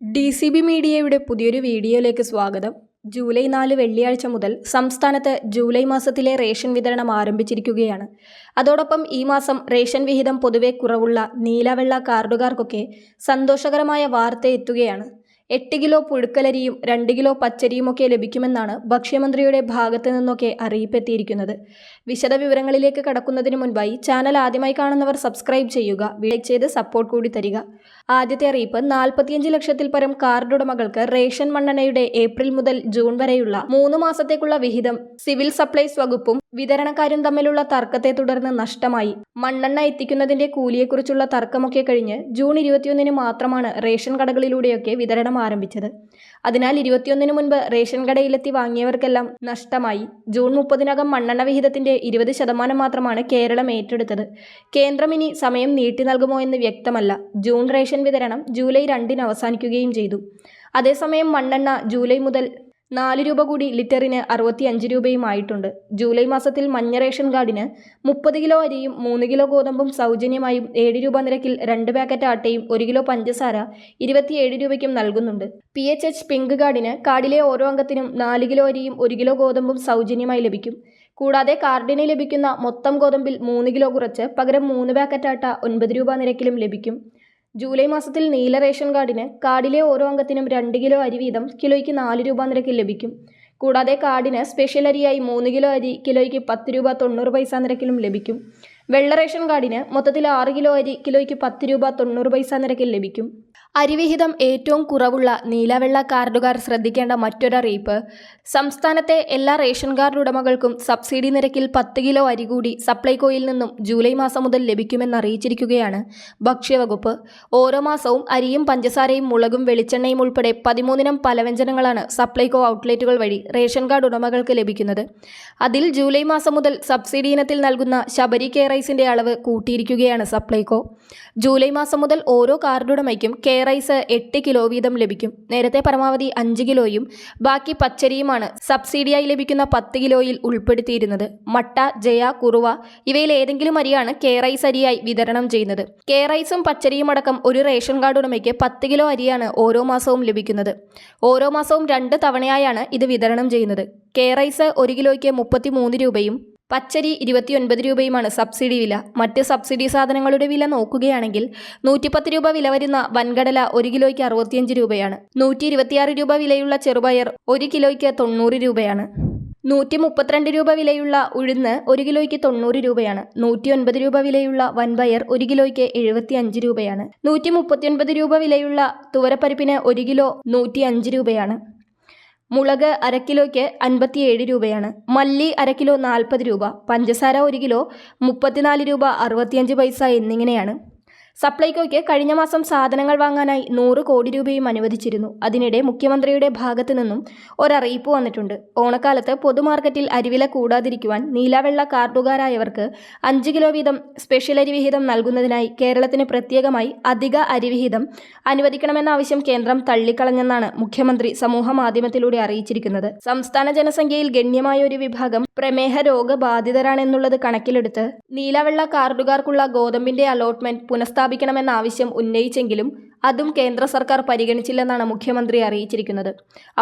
D C B മീഡിയയുടെ പുതിയൊരു വീഡിയോയിലേക്ക് സ്വാഗതം. ജൂലൈ നാല് വെള്ളിയാഴ്ച മുതൽ സംസ്ഥാനത്ത് ജൂലൈ മാസത്തിലെ റേഷൻ വിതരണം ആരംഭിച്ചിരിക്കുകയാണ്. അതോടൊപ്പം ഈ മാസം റേഷൻ വിഹിതം പൊതുവെ കുറവുള്ള നീലവെള്ള കാർഡുകാർക്കൊക്കെ സന്തോഷകരമായ വാർത്ത എത്തുകയാണ്. എട്ട് കിലോ പുഴുക്കലരിയും രണ്ട് കിലോ പച്ചരിയുമൊക്കെ ലഭിക്കുമെന്നാണ് ഭക്ഷ്യമന്ത്രിയുടെ ഭാഗത്തു നിന്നൊക്കെ അറിയിപ്പെത്തിയിരിക്കുന്നത്. വിശദവിവരങ്ങളിലേക്ക് കടക്കുന്നതിന് മുൻപായി ചാനൽ ആദ്യമായി കാണുന്നവർ സബ്സ്ക്രൈബ് ചെയ്യുക ലൈക്ക് ചെയ്ത് സപ്പോർട്ട് കൂടി തരിക. ആദ്യത്തെ അറിയിപ്പ് നാൽപ്പത്തിയഞ്ച് ലക്ഷത്തിൽ പരം കാർഡ് ഉടമകൾക്ക് റേഷൻ മണ്ണെണ്ണയുടെ ഏപ്രിൽ മുതൽ ജൂൺ വരെയുള്ള മൂന്ന് മാസത്തേക്കുള്ള വിഹിതം സിവിൽ സപ്ലൈസ് വകുപ്പും വിതരണക്കാരും തമ്മിലുള്ള തർക്കത്തെ തുടർന്ന് നഷ്ടമായി. മണ്ണെണ്ണ എത്തിക്കുന്നതിന്റെ കൂലിയെക്കുറിച്ചുള്ള തർക്കമൊക്കെ കഴിഞ്ഞ് ജൂൺ ഇരുപത്തിയൊന്നിന് മാത്രമാണ് റേഷൻ കടകളിലൂടെയൊക്കെ വിതരണം ആരംഭിച്ചത്. അതിനാൽ ഇരുപത്തിയൊന്നിന് മുൻപ് റേഷൻ കടയിലെത്തി വാങ്ങിയവർക്കെല്ലാം നഷ്ടമായി. ജൂൺ മുപ്പതിനകം മണ്ണെണ്ണ വിഹിതത്തിന്റെ ഇരുപത് ശതമാനം മാത്രമാണ് കേരളം ഏറ്റെടുത്തത്. കേന്ദ്രം ഇനി സമയം നീട്ടി നൽകുമോ എന്ന് വ്യക്തമല്ല. ജൂൺ റേഷൻ വിതരണം ജൂലൈ രണ്ടിന് അവസാനിക്കുകയും ചെയ്തു. അതേസമയം മണ്ണെണ്ണ ജൂലൈ മുതൽ നാല് രൂപ കൂടി ലിറ്ററിന് അറുപത്തി അഞ്ച് ജൂലൈ മാസത്തിൽ മഞ്ഞ റേഷൻ കാർഡിന് മുപ്പത് കിലോ അരിയും മൂന്ന് കിലോ ഗോതമ്പും സൗജന്യമായും ഏഴ് രൂപ നിരക്കിൽ രണ്ട് പാക്കറ്റ് ആട്ടയും ഒരു കിലോ പഞ്ചസാര ഇരുപത്തിയേഴ് രൂപയ്ക്കും നൽകുന്നുണ്ട്. പി എച്ച് എച്ച് പിങ്ക് കാർഡിന് കാർഡിലെ ഓരോ അംഗത്തിനും നാല് കിലോ അരിയും ഒരു കിലോ ഗോതമ്പും സൗജന്യമായി ലഭിക്കും. കൂടാതെ കാർഡിന് ലഭിക്കുന്ന മൊത്തം ഗോതമ്പിൽ മൂന്ന് കിലോ കുറച്ച് പകരം മൂന്ന് പാക്കറ്റ് ആട്ട ഒൻപത് രൂപ നിരക്കിലും ലഭിക്കും. ജൂലൈ മാസത്തിൽ നീല റേഷൻ കാർഡിന് കാർഡിലെ ഓരോ അംഗത്തിനും രണ്ട് കിലോ അരി വീതം കിലോയ്ക്ക് നാല് രൂപ നിരക്കിൽ ലഭിക്കും. കൂടാതെ കാർഡിന് സ്പെഷ്യൽ അരിയായി മൂന്ന് കിലോ അരി കിലോയ്ക്ക് പത്ത് രൂപ തൊണ്ണൂറ് പൈസ നിരക്കിലും ലഭിക്കും. വെള്ള റേഷൻ കാർഡിന് മൊത്തത്തിൽ ആറ് കിലോ അരി കിലോയ്ക്ക് പത്ത് രൂപ തൊണ്ണൂറ് പൈസ നിരക്കിൽ ലഭിക്കും. അരിവിഹിതം ഏറ്റവും കുറവുള്ള നീലവെള്ള കാർഡുകാർ ശ്രദ്ധിക്കേണ്ട മറ്റൊരറിയിപ്പ്. സംസ്ഥാനത്തെ എല്ലാ റേഷൻ കാർഡ് ഉടമകൾക്കും സബ്സിഡി നിരക്കിൽ പത്ത് കിലോ അരി കൂടി സപ്ലൈകോയിൽ നിന്നും ജൂലൈ മാസം മുതൽ ലഭിക്കുമെന്ന് അറിയിച്ചിരിക്കുകയാണ് ഭക്ഷ്യവകുപ്പ്. ഓരോ മാസവും അരിയും പഞ്ചസാരയും മുളകും വെളിച്ചെണ്ണയും ഉൾപ്പെടെ പതിമൂന്നിനം പലവ്യഞ്ജനങ്ങളാണ് സപ്ലൈകോ ഔട്ട്ലെറ്റുകൾ വഴി റേഷൻ കാർഡ് ഉടമകൾക്ക് ലഭിക്കുന്നത്. അതിൽ ജൂലൈ മാസം മുതൽ സബ്സിഡി ഇനത്തിൽ നൽകുന്ന ശബരി കെ റൈസിന്റെ അളവ് കൂട്ടിയിരിക്കുകയാണ് സപ്ലൈകോ. ജൂലൈ മാസം മുതൽ ഓരോ കാർഡുടമയ്ക്കും കെ റൈസ് എട്ട് കിലോ വീതം ലഭിക്കും. നേരത്തെ പരമാവധി അഞ്ച് കിലോയും ബാക്കി പച്ചരിയുമാണ് സബ്സിഡിയായി ലഭിക്കുന്ന പത്ത് കിലോയിൽ ഉൾപ്പെടുത്തിയിരുന്നത്. മട്ട ജയ കുറുവ ഇവയിൽ ഏതെങ്കിലും അരിയാണ് കെ റൈസ് അരിയായി വിതരണം ചെയ്യുന്നത്. കെ റൈസും പച്ചരിയും അടക്കം ഒരു റേഷൻ കാർഡ് ഉടമയ്ക്ക് പത്ത് കിലോ അരിയാണ് ഓരോ മാസവും ലഭിക്കുന്നത്. ഓരോ മാസവും രണ്ട് തവണയായാണ് ഇത് വിതരണം ചെയ്യുന്നത്. കെ റൈസ് ഒരു കിലോയ്ക്ക് മുപ്പത്തി മൂന്ന് രൂപയും പച്ചരി ഇരുപത്തിയൊൻപത് രൂപയുമാണ് സബ്സിഡി വില. മറ്റ് സബ്സിഡി സാധനങ്ങളുടെ വില നോക്കുകയാണെങ്കിൽ നൂറ്റിപ്പത്ത് രൂപ വില വരുന്ന വൻകടല ഒരു കിലോയ്ക്ക് അറുപത്തിയഞ്ച് രൂപയാണ്. നൂറ്റി ഇരുപത്തിയാറ് രൂപ വിലയുള്ള ചെറുപയർ ഒരു കിലോയ്ക്ക് തൊണ്ണൂറ് രൂപയാണ്. നൂറ്റി മുപ്പത്തിരണ്ട് രൂപ വിലയുള്ള ഉഴുന്ന് ഒരു കിലോയ്ക്ക് തൊണ്ണൂറ് രൂപയാണ്. നൂറ്റി ഒൻപത് രൂപ വിലയുള്ള വൻപയർ ഒരു കിലോയ്ക്ക് എഴുപത്തി അഞ്ച് രൂപയാണ്. നൂറ്റി മുപ്പത്തിയൊൻപത് രൂപ വിലയുള്ള തുവരപ്പരിപ്പിന് ഒരു കിലോ നൂറ്റി അഞ്ച് രൂപയാണ്. മുളക് അര കിലോയ്ക്ക് അൻപത്തിയേഴ് രൂപയാണ്. മല്ലി അര കിലോ നാൽപ്പത് രൂപ. പഞ്ചസാര ഒരു കിലോ മുപ്പത്തിനാല് രൂപ അറുപത്തിയഞ്ച് പൈസ എന്നിങ്ങനെയാണ്. സപ്ലൈകോയ്ക്ക് കഴിഞ്ഞ മാസം സാധനങ്ങൾ വാങ്ങാനായി നൂറ് കോടി രൂപയും അനുവദിച്ചിരുന്നു. അതിനിടെ മുഖ്യമന്ത്രിയുടെ ഭാഗത്തു നിന്നും ഒരറിയിപ്പ് വന്നിട്ടുണ്ട്. ഓണക്കാലത്ത് പൊതുമാർക്കറ്റിൽ അരിവില കൂടാതിരിക്കുവാൻ നീലവെള്ള കാർഡുകാരായവർക്ക് അഞ്ച് കിലോ വീതം സ്പെഷ്യൽ അരിവിഹിതം നൽകുന്നതിനായി കേരളത്തിന് പ്രത്യേകമായി അധിക അരിവിഹിതം അനുവദിക്കണമെന്ന ആവശ്യം കേന്ദ്രം തള്ളിക്കളഞ്ഞെന്നാണ് മുഖ്യമന്ത്രി സമൂഹ മാധ്യമത്തിലൂടെ അറിയിച്ചിരിക്കുന്നത്. സംസ്ഥാന ജനസംഖ്യയിൽ ഗണ്യമായ ഒരു വിഭാഗം പ്രമേഹ രോഗബാധിതരാണെന്നുള്ളത് കണക്കിലെടുത്ത് നീലവെള്ള കാർഡുകാർക്കുള്ള ഗോതമ്പിന്റെ അലോട്ട്മെന്റ് പുനഃസ്ഥാപിക്കണമെന്ന ആവശ്യം ഉന്നയിച്ചെങ്കിലും അതും കേന്ദ്ര സർക്കാർ പരിഗണിച്ചില്ലെന്നാണ് മുഖ്യമന്ത്രി അറിയിച്ചിരിക്കുന്നത്.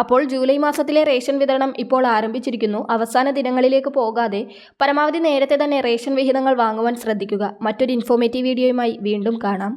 അപ്പോൾ ജൂലൈ മാസത്തിലെ റേഷൻ വിതരണം ഇപ്പോൾ ആരംഭിച്ചിരിക്കുന്നു. അവസാന ദിനങ്ങളിലേക്ക് പോകാതെ പരമാവധി നേരത്തെ തന്നെ റേഷൻ വിഹിതങ്ങൾ വാങ്ങുവാൻ ശ്രദ്ധിക്കുക. മറ്റൊരു ഇൻഫോർമേറ്റീവ് വീഡിയോയുമായി വീണ്ടും കാണാം.